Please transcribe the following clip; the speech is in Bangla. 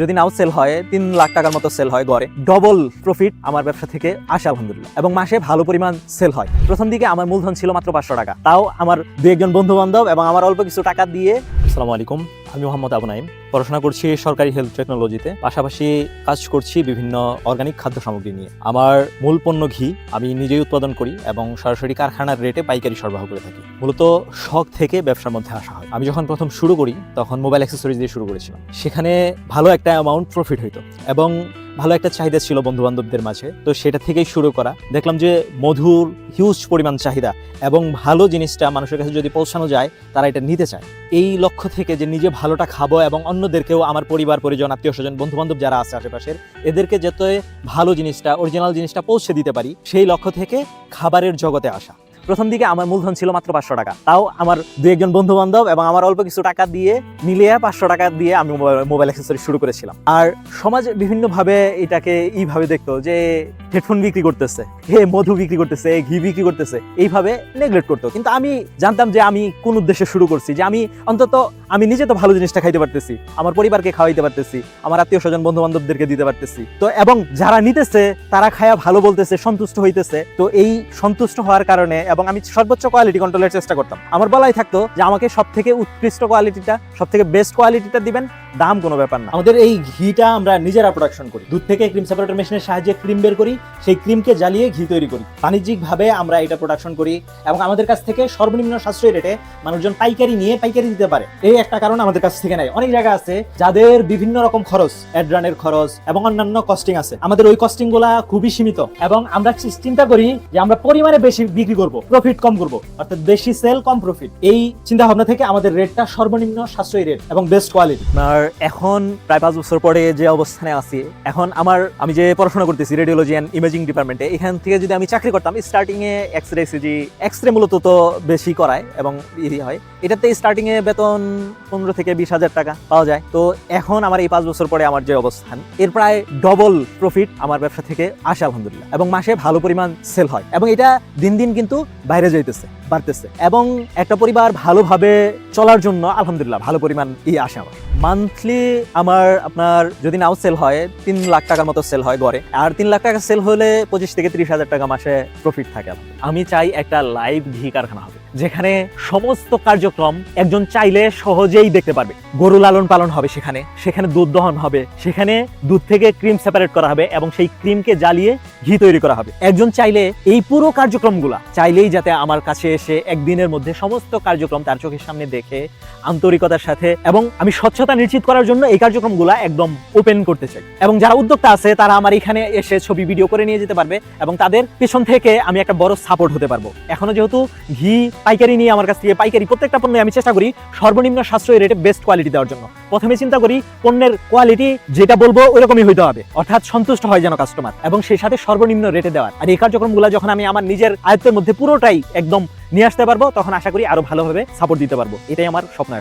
যদি নাও সেল হয়, তিন লাখ টাকার মতো সেল হয় গড়ে। ডবল প্রফিট আমার ব্যবসা থেকে আসে, আলহামদুলিল্লাহ। এবং মাসে ভালো পরিমাণ সেল হয়। প্রথম দিকে আমার মূলধন ছিল মাত্র পাঁচশো টাকা। তাও আমার দু একজন বন্ধু বান্ধব এবং আমার অল্প কিছু টাকা দিয়ে আসসালামু আলাইকুম। আমি মোহাম্মদ আবু নাইম পড়াশোনা করছি সরকারি হেলথ টেকনোলজিতে পাশাপাশি কাজ করছি বিভিন্ন অর্গানিক খাদ্য সামগ্রী নিয়ে। আমার মূল পণ্য ঘি। আমি নিজেই উৎপাদন করি এবং সরাসরি কারখানার রেটে পাইকারি সরবরাহ করে থাকি। মূলত শখ থেকে ব্যবসার মধ্যে আসা হয়। আমি যখন প্রথম শুরু করি, তখন মোবাইল অ্যাক্সেসরিজ দিয়ে শুরু করেছিলাম। সেখানে ভালো একটা অ্যামাউন্ট প্রফিট হইতো এবং ভালো একটা চাহিদা ছিল বন্ধু বান্ধবদের মাঝে। তো সেটা থেকেই শুরু করা। দেখলাম যে মধুর হিউজ পরিমাণ চাহিদা এবং ভালো জিনিসটা মানুষের কাছে যদি পৌঁছানো যায়, তারা এটা নিতে চায়। এই লক্ষ্য থেকে যে নিজে ভালোটা খাব এবং অন্যদেরকেও আমার পরিবার, পরিজন, আত্মীয় স্বজন বন্ধু বান্ধব যারা আছে আশেপাশের, এদেরকে যাতে ভালো জিনিসটা অরিজিনাল জিনিসটা পৌঁছে দিতে পারি, সেই লক্ষ্য থেকে খাবারের জগতে আসা। প্রথম দিকে আমার মূলধন ছিল মাত্র পাঁচশো টাকা। তাও আমার দু একজন বন্ধু বান্ধব এবং আমার অল্প কিছু টাকা দিয়ে মিলিয়ে পাঁচশো টাকা দিয়ে আমি মোবাইল অ্যাক্সেসরি শুরু করেছিলাম। আর সমাজ বিভিন্নভাবে এটাকে এইভাবে দেখতো যে হেডফোন বিক্রি করতেছে, হে মধু বিক্রি করতেছে ঘি বিক্রি করতেছে, এইভাবে নেগলেক্ট করতো। কিন্তু আমি জানতাম যে আমি কোন উদ্দেশ্যে শুরু করছি, যে আমি অন্তত আমি নিজে তো ভালো জিনিসটা খাইতে পারতেছি, আমার পরিবারকে খাওয়াইতে পারতেছি, আমার আত্মীয় স্বজন বন্ধু বান্ধবদেরকে দিতে পারতেছি। তো এবং যারা নিতেছে, তারা খায়া ভালো বলতেছে, সন্তুষ্ট হইতেছে। তো এই সন্তুষ্ট হওয়ার কারণে এবং আমি সর্বোচ্চ কোয়ালিটি কন্ট্রোলের চেষ্টা করতাম। আমার বলাই থাকতো যে আমাকে সব থেকে উৎকৃষ্ট কোয়ালিটিটা সব থেকে বেস্ট কোয়ালিটিটা দিবেন, দাম কোনো ব্যাপার না। আমাদের এই ঘিটা আমরা নিজেরা প্রোডাকশন করি। দুধ থেকে ক্রিম সেপারেটর মেশিনের সাহায্যে ক্রিম বের করি সেই ক্রিমকে জ্বালিয়ে ঘি তৈরি করি। বাণিজ্যিকভাবে আমরা এটা প্রোডাকশন করি এবং আমাদের কাছ থেকে সর্বনিম্ন সাশ্রয়ী রেটে মানুষজন পাইকারি নিয়ে পাইকারি দিতে পারে। এই একটা কারণ আমাদের কাছ থেকে নেয় অনেক জায়গা আছে যাদের বিভিন্ন রকম খরচ অ্যাড্রানের খরচ এবং অন্যান্য কস্টিং আছে। আমাদের ওই কস্টিংগুলা খুবই সীমিত এবং আমরা চিন্তা করি যে আমরা পরিমাণে বেশি বিক্রি করব প্রফিট কম করব। অর্থাৎ বেশি সেল কম প্রফিট এই চিন্তা ভাবনা থেকে আমাদের রেটটা সর্বনিম্ন সাশ্রয়ী রেট এবং বেস্ট কোয়ালিটি আর এখন প্রায় পাঁচ বছর পরে যে অবস্থানে আছি, এখন আমার আমি যে পড়াশোনা করতেছি রেডিওলজি অ্যান্ড ইমেজিং ডিপার্টমেন্টে এখান থেকে যদি আমি চাকরি করতাম starting a X ray CG X ray মূলত তো বেশি করায় এবং ই হয়। এটাতে স্টার্টিং এ বেতন পনেরো থেকে বিশ হাজার টাকা পাওয়া যায়। তো এখন আমার এই পাঁচ বছর পরে আমার যে অবস্থান, এর প্রায় ডবল প্রফিট আমার ব্যবসা থেকে আসে, আলহামদুলিল্লাহ। এবং মাসে ভালো পরিমাণ সেল হয়। এবং এটা দিন দিন কিন্তু বাইরে যাইতেছে, বাড়তেছে। এবং একটা পরিবার ভালোভাবে চলার জন্য, আলহামদুলিল্লাহ, ভালো পরিমাণ ই আসে আমার। মান্থলি আমার আপনার যদি নাও সেল হয়, তিন লাখ টাকার মতো সেল হয় গড়ে। আর তিন লাখ টাকা সেল হলে পঁচিশ থেকে ত্রিশ হাজার টাকা মাসে প্রফিট থাকে আমি চাই একটা লাইভ ঘি কারখানা হবে। যেখানে সমস্ত কার্যক্রম একজন চাইলে সহজেই দেখতে পারবে। গরু লালন পালন হবে সেখানে সেখানে দুধ দহন হবে, সেখানে দুধ থেকে ক্রিম সেপারেট করা হবে এবং সেই ক্রিমকে জ্বালিয়ে ঘি তৈরি করা হবে। একজন চাইলে এই পুরো কার্যক্রমগুলা চাইলেই যাতে আমার কাছে এসে একদিনের মধ্যে সমস্ত কার্যক্রম তার চোখের সামনে দেখে, আন্তরিকতার সাথে এবং আমি স্বচ্ছতা নিশ্চিত করার জন্য এই কার্যক্রমগুলা একদম ওপেন করতে চাই। এবং যারা উদ্যোক্তা আছে, তারা আমার এখানে এসে ছবি ভিডিও করে নিয়ে যেতে পারবে এবং তাদের পেছন থেকে আমি একটা বড় সাপোর্ট হতে পারব। এখনও যেহেতু ঘি পাইকারি নিয়ে আমার কাছ থেকে পাইকারি প্রত্যেকটা পণ্যে আমি চেষ্টা করি সর্বনিম্ন সাশ্রয়ী রেটে বেস্ট কোয়ালিটি দেওয়ার জন্য। প্রথমে চিন্তা করি পণ্যের কোয়ালিটি যেটা বলব ওইরকমই হইতে হবে। অর্থাৎ সন্তুষ্ট হয় যেন কাস্টমার এবং সেই সাথে সর্বনিম্ন রেটে দেওয়ার। আর এই কার্যক্রমগুলো যখন আমি আমার নিজের আয়ত্তের মধ্যে পুরোটাই একদম নিয়ে আসতে পারব, তখন আশা করি আরও ভালোভাবে সাপোর্ট দিতে পারব। এটাই আমার স্বপ্ন